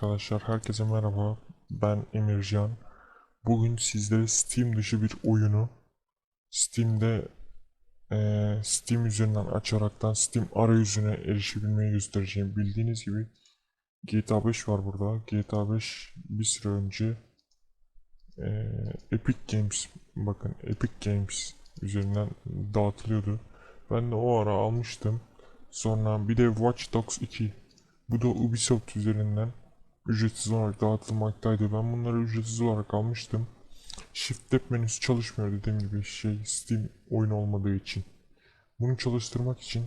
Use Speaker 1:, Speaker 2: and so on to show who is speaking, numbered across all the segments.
Speaker 1: arkadaşlar, herkese merhaba. Ben Emircan. Bugün sizlere Steam dışı bir oyunu Steam'de eee, Steam üzerinden açaraktan Steam arayüzüne erişebilmeyi göstereceğim. Bildiğiniz gibi GTA 5 var burada. GTA 5 bir süre önce eee, Epic Games bakın Epic Games üzerinden dağıtılıyordu. Ben de o ara almıştım. Sonra bir de Watch Dogs 2 bu da Ubisoft üzerinden ücretsiz olarak dağıtılmaktaydı. Ben bunları ücretsiz olarak almıştım. Shift Tab menüsü çalışmıyor dediğim gibi şey Steam oyun olmadığı için. Bunu çalıştırmak için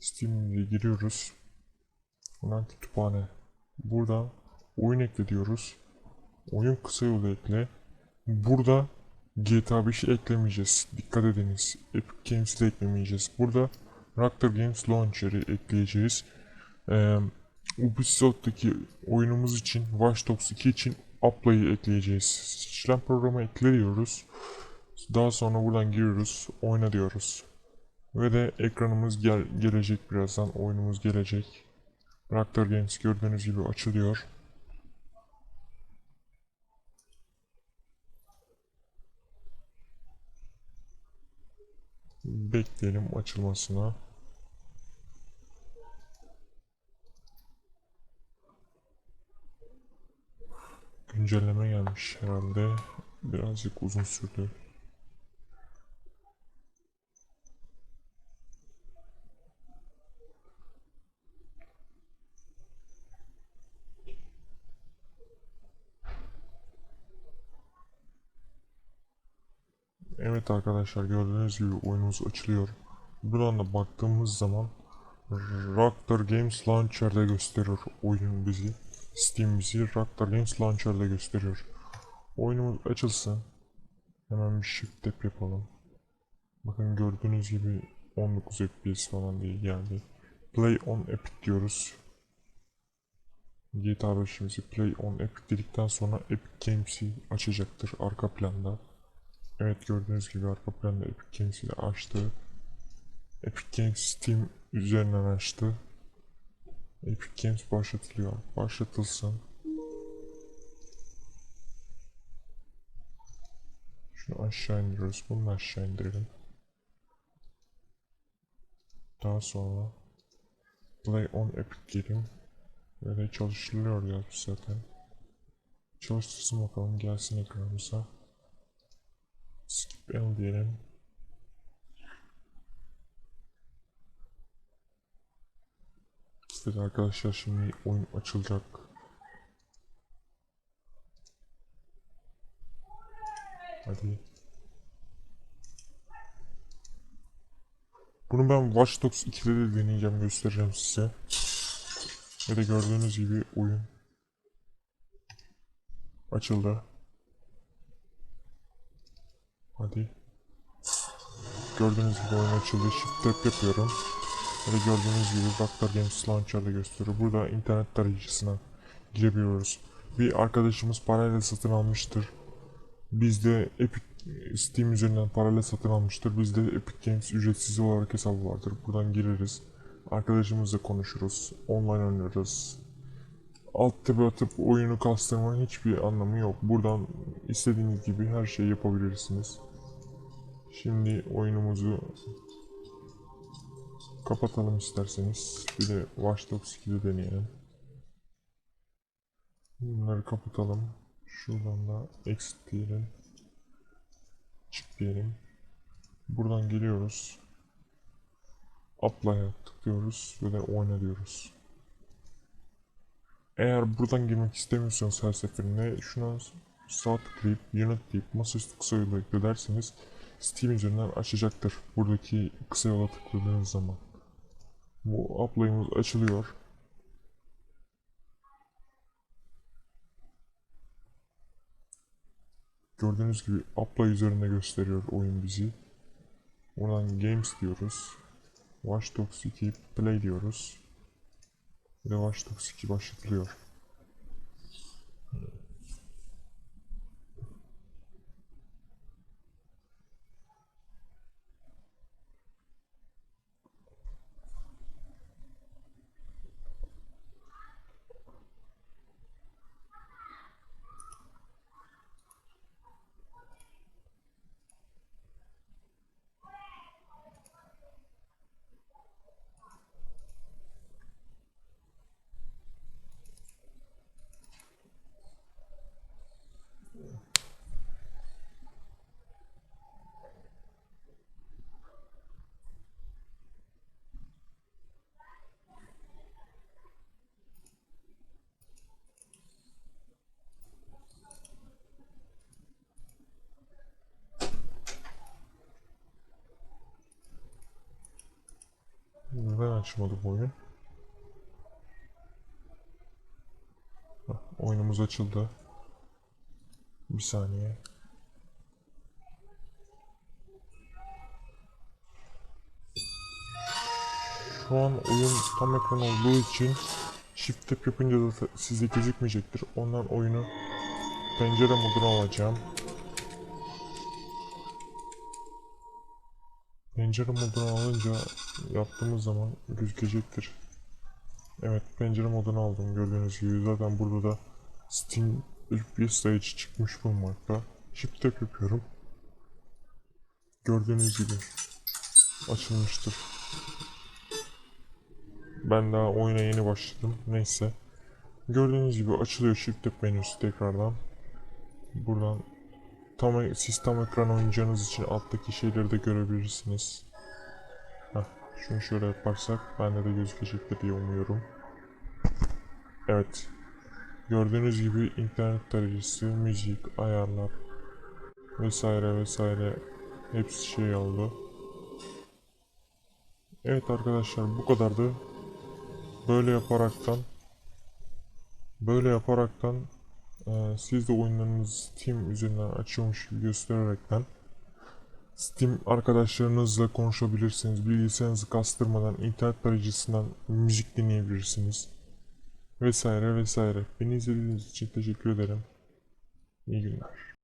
Speaker 1: Steam'e giriyoruz. Buradan kütüphane. Burada oyun ekle diyoruz. Oyun kısa yolu ekle. Burada GTA 5'i eklemeyeceğiz. Dikkat ediniz. Epic Games'i de eklemeyeceğiz. Burada Rockstar Games Launcher'ı ekleyeceğiz. Ee, Ubisoft'taki oyunumuz için, Watch Dogs 2 için Apply'ı ekleyeceğiz. Seçilen programı ekle diyoruz. Daha sonra buradan giriyoruz, oyna diyoruz. Ve de ekranımız gel gelecek birazdan, oyunumuz gelecek. Rockstar Games gördüğünüz gibi açılıyor. Bekleyelim açılmasına. Güncelleme gelmiş herhalde. Birazcık uzun sürdü. Evet arkadaşlar gördüğünüz gibi oyunumuz açılıyor. Buradan da baktığımız zaman Rockstar Games Launcher'da gösteriyor oyun bizi. Steam bizi Rockstar Games Launcher'da gösteriyor. Oyunumuz açılsın. Hemen bir shift tab yapalım. Bakın gördüğünüz gibi 19 FPS falan diye geldi. Play on Epic diyoruz. GTA 5'imizi Play on Epic dedikten sonra Epic Games'i açacaktır arka planda. Evet gördüğünüz gibi arka planda Epic Games'i açtı. Epic Games Steam üzerinden açtı. Epic Games başlatılıyor. Başlatılsın. Şunu aşağı indiriyoruz. Bunu aşağı indirelim. Daha sonra Play on Epic diyelim. Böyle çalıştırılıyor ya zaten. Çalıştırsın bakalım gelsin ekranımıza. Skip L diyelim. Evet arkadaşlar şimdi oyun açılacak. Hadi. Bunu ben Watch Dogs 2'de de deneyeceğim göstereceğim size. Ve de gördüğünüz gibi oyun açıldı. Hadi. Gördüğünüz gibi oyun açıldı. Shift tab yapıyorum. Böyle gördüğünüz gibi Rockstar Games Launcher'da gösteriyor. Burada internet tarayıcısına girebiliyoruz. Bir arkadaşımız parayla satın almıştır. Biz de Epic Steam üzerinden parayla satın almıştır. Bizde Epic Games ücretsiz olarak hesabı vardır. Buradan gireriz. Arkadaşımızla konuşuruz. Online oynarız. Alt tab atıp oyunu kastırmanın hiçbir anlamı yok. Buradan istediğiniz gibi her şeyi yapabilirsiniz. Şimdi oyunumuzu kapatalım isterseniz. Bir de Watch Dogs 2'de deneyelim. Bunları kapatalım. Şuradan da exit diyelim. Çık diyelim. Buradan geliyoruz. Apply'a tıklıyoruz ve de oyna diyoruz. Eğer buradan girmek istemiyorsanız her seferinde şuna sağ tıklayıp unit deyip masaüstü kısa yola ekle derseniz Steam üzerinden açacaktır. Buradaki kısa yola tıkladığınız zaman. Bu apply'ımız açılıyor. Gördüğünüz gibi apply üzerinde gösteriyor oyun bizi. Buradan games diyoruz. Watch Dogs 2 play diyoruz. Ve Watch Dogs 2 başlatılıyor. Açmadı bu oyun. Oyunumuz açıldı. Bir saniye. Şu an oyun tam ekran olduğu için Shift Tab yapınca da size gözükmeyecektir. Ondan oyunu pencere moduna alacağım. Pencere moduna alınca yaptığımız zaman gözükecektir. Evet pencere moduna aldım gördüğünüz gibi. Zaten burada da Steam FPS sayıcı çıkmış bulunmakta. Shift yapıyorum. Gördüğünüz gibi açılmıştır. Ben daha oyuna yeni başladım. Neyse. Gördüğünüz gibi açılıyor Shift menüsü tekrardan. Buradan tam siz tam ekran oynayacağınız için alttaki şeyleri de görebilirsiniz. Heh, şunu şöyle yaparsak bende de gözükecektir diye umuyorum. Evet. Gördüğünüz gibi internet tarayıcısı, müzik, ayarlar vesaire vesaire hepsi şey oldu. Evet arkadaşlar bu kadardı. Böyle yaparaktan böyle yaparaktan e, siz de oyunlarınızı Steam üzerinden açıyormuş gibi göstererekten Steam arkadaşlarınızla konuşabilirsiniz. Bilgisayarınızı kastırmadan internet tarayıcısından müzik dinleyebilirsiniz. Vesaire vesaire. Beni izlediğiniz için teşekkür ederim. İyi günler.